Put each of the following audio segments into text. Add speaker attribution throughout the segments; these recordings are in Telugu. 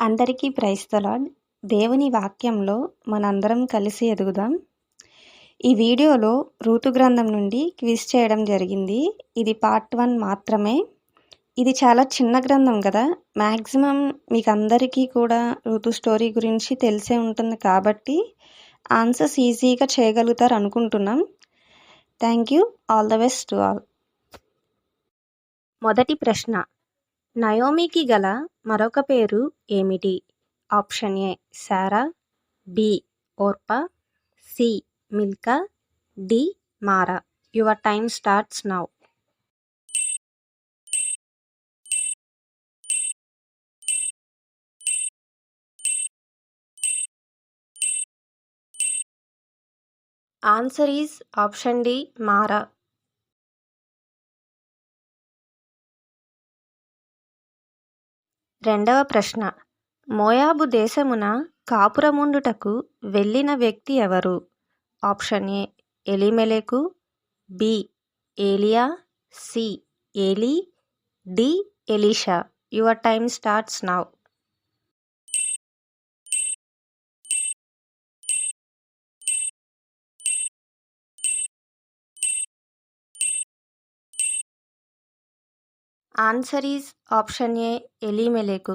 Speaker 1: అందరికీ ప్రైస్తలాడ్ దేవుని వాక్యంలో మనందరం కలిసి ఎదుగుదాం. ఈ వీడియోలో ఋతు గ్రంథం నుండి క్విజ్ చేయడం జరిగింది. ఇది పార్ట్ వన్ మాత్రమే. ఇది చాలా చిన్న గ్రంథం కదా. మ్యాక్సిమం మీకు అందరికీ కూడా ఋతు స్టోరీ గురించి తెలిసే ఉంటుంది కాబట్టి ఆన్సర్స్ ఈజీగా చేయగలుగుతారు అనుకుంటున్నాం thank you. All the best to all. మొదటి ప్రశ్న. నయోమికి గల మరొక పేరు ఏమిటి? Option A Sarah B Orpah C Milcah D Mara. Your time starts now. Answer is option D Mara. రెండవ ప్రశ్న. మోయాబు దేశమున కాపురముండుటకు వెళ్ళిన వ్యక్తి ఎవరు? Option A Elimelech B Elijah C Eli D Elisha. Your time starts now. Answer is option A Elimelech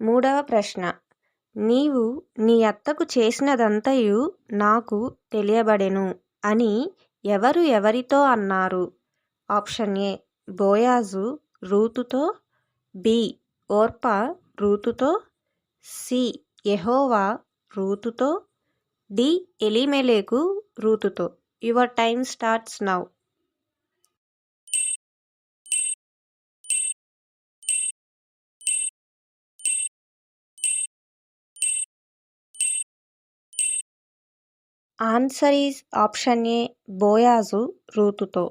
Speaker 1: మూడవ ప్రశ్న. నీవు నీ అత్తకు చేసినదంతయు నాకు తెలియబడెను అని ఎవరు ఎవరితో అన్నారు? ఆప్షన్ ఏ బోయాజు రూతుతో బి ఓర్పా రూతుతో సి యెహోవా రూతుతో D Elimelech రూతుతో. Your time starts now. Answer is option A Boaz రూతుతో.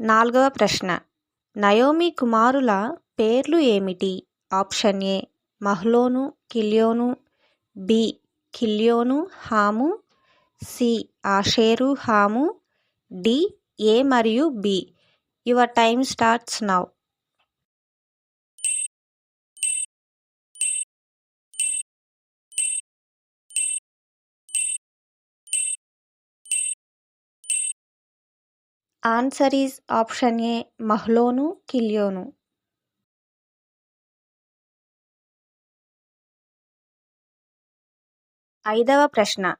Speaker 1: నాలుగవ ప్రశ్న. నయోమి కుమారుల పేర్లు ఏమిటి? Option A. Mahlon Chilion B. Chilion Ham C. Asher Ham D. A మరియు B. Your time starts now. Answer is option A. Mahlon Chilion. ఐదవ ప్రశ్న.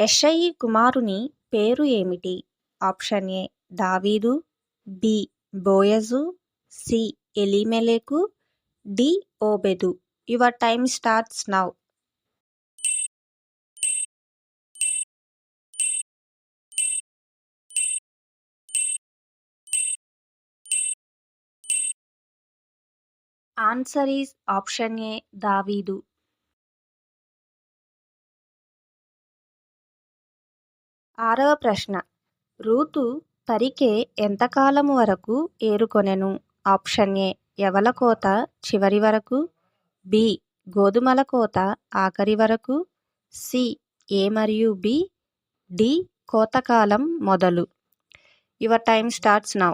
Speaker 1: యెషయి కుమారుని పేరు ఏమిటి? Option A David B Boaz C Elimelech D Obed. Your time starts now. Answer is option A David. ఆరవ ప్రశ్న. రూతు తరికే ఎంతకాలము వరకు ఏరుకొనెను? ఆప్షన్ ఏ ఎవల కోత? చివరి వరకు. బి గోధుమల కోత? ఆఖరి వరకు. సి ఏ మరియు బి. డి కోతకాలం మొదలు. Your time starts now.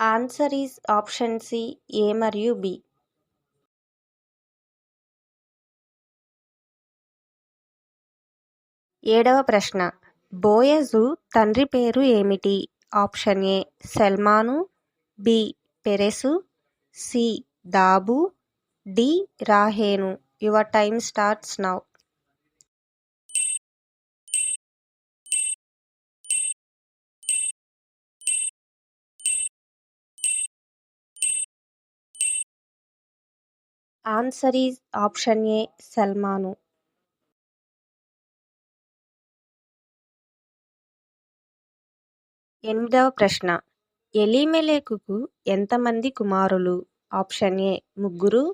Speaker 1: Answer is option C A మరియు బి. ఏడవ ప్రశ్న. బోయజు తండ్రి పేరు ఏమిటి? Option A Salmon B Perez C దాబు D రాహేను. Your time starts now. Answer is option A Salmon. ఎనిమిదవ ప్రశ్న. ఎలిమెలేకుకు ఎంతమంది కుమారులు? ఆప్షన్ ఏ ముగ్గురు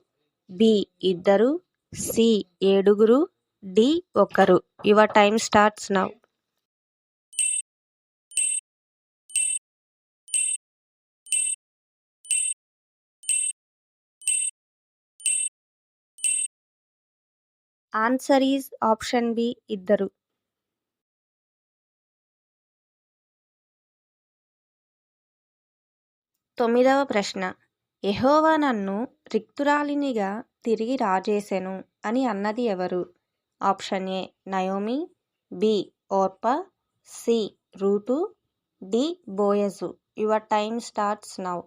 Speaker 1: బి ఇద్దరు సి ఏడుగురు డి ఒకరు. Your time starts now. Answer is option B ఇద్దరు. తొమ్మిదవ ప్రశ్న. ఎహోవా నన్ను రిక్తురాలినిగా తిరిగి రాజేసెను అని అన్నది ఎవరు? Option A Naomi B Orpah C Ruth D Boaz. Your time starts now.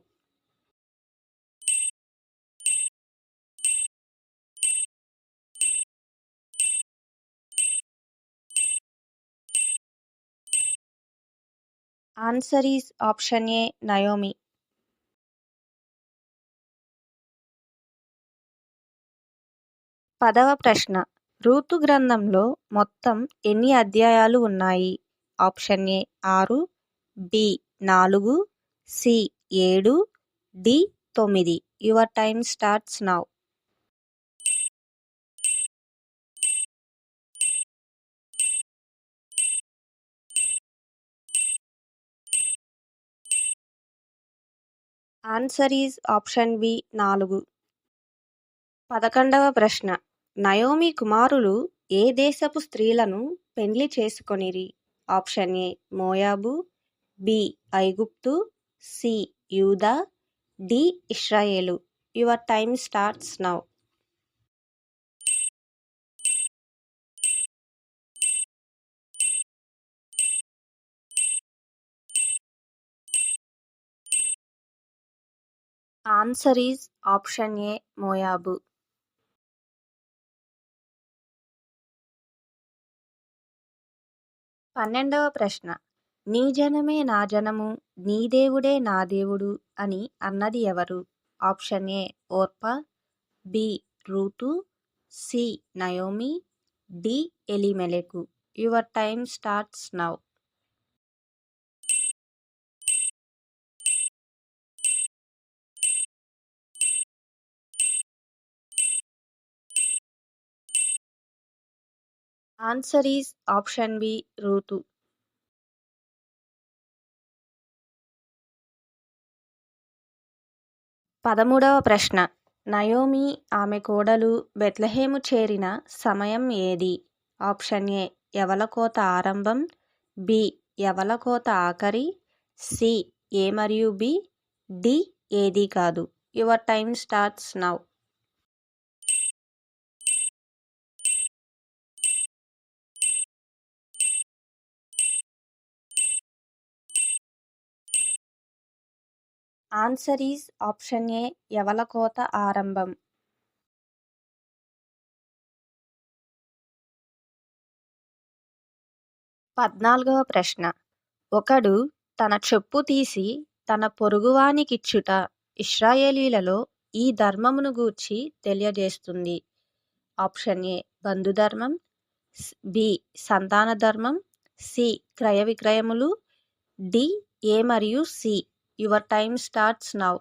Speaker 1: Answer is option A Naomi పదవ ప్రశ్న. ఋతు గ్రంథంలో మొత్తం ఎన్ని అధ్యాయాలు ఉన్నాయి? ఆప్షన్ ఏ ఆరు బి నాలుగు సి ఏడు డి తొమ్మిది. Your time starts now answer is option B నాలుగు. పదకొండవ ప్రశ్న. నయోమి కుమారులు ఏ దేశపు స్త్రీలను పెండ్లి చేసుకొనిరి? ఆప్షన్ ఏ మోయాబు బి ఐగుప్తు C Judah D Israel your time starts now answer is option A Moab పన్నెండవ ప్రశ్న. నీ జనమే నా జనము నీ దేవుడే నా దేవుడు అని అన్నది ఎవరు? Option A Orpah. B Ruth. C Naomi. D Elimelech. Your time starts now answer is option B Ruth. పదమూడవ ప్రశ్న. నయోమి ఆమె కోడలు బెత్లహేము చేరిన సమయం ఏది? ఆప్షన్ ఏ యవలకోత ఆరంభం బి యవలకోత ఆఖరి సి ఏ మరియు బి డి ఏది కాదు. Your time starts now. Answer is option A యవలకోత ఆరంభం. పద్నాలుగవ ప్రశ్న. ఒకడు తన చెప్పు తీసి తన పొరుగువానికిచ్చుట ఇస్రాయేలీలలో ఈ ధర్మమును గూర్చి తెలియజేస్తుంది. ఆప్షన్ ఏ బంధుధర్మం బి సంతాన ధర్మం సి క్రయ విక్రయములు డి ఏ మరియు C. Your time starts now.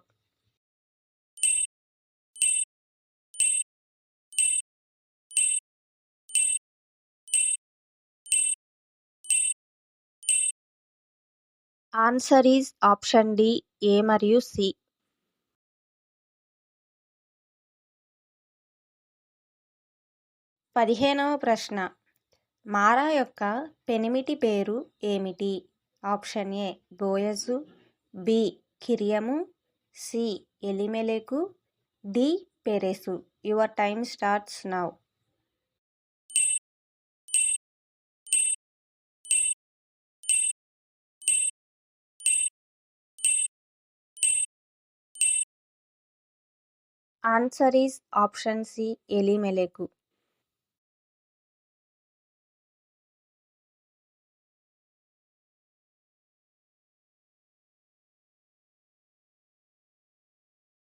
Speaker 1: Answer is option D A మరియు సి. పదిహేనవ ప్రశ్న. మారా యొక్క పెనిమిటి పేరు ఏమిటి? Option A Boaz. B కిరియము C Elimelech D Perez. Your time starts now. Answer is option C Elimelech.